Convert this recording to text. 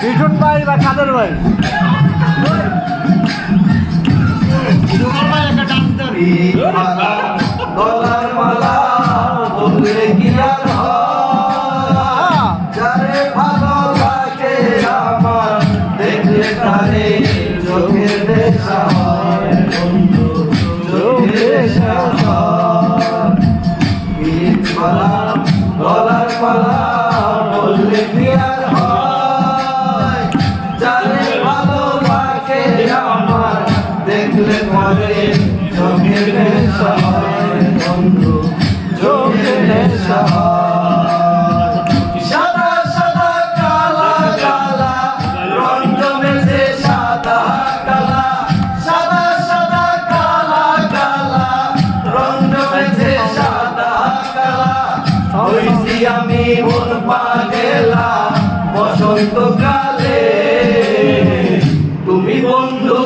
বিঠুন ভাই বা কাদের ভাই? গলার মালা বললে কি যারে ভালো লাগে আমার দেখলে গলার মালা আর হয় দেখলে পরে চোখের নেশা হয় বন্ধু চোখের নেশা সাদা সাদা কালা কালা রং জমেছে সাদা কালা সাদা সাদা কালা কালা রং জমেছে সাদা কালা হইছি আমি মন পাগেলা বসন্ত কালে তুমি বন্ধু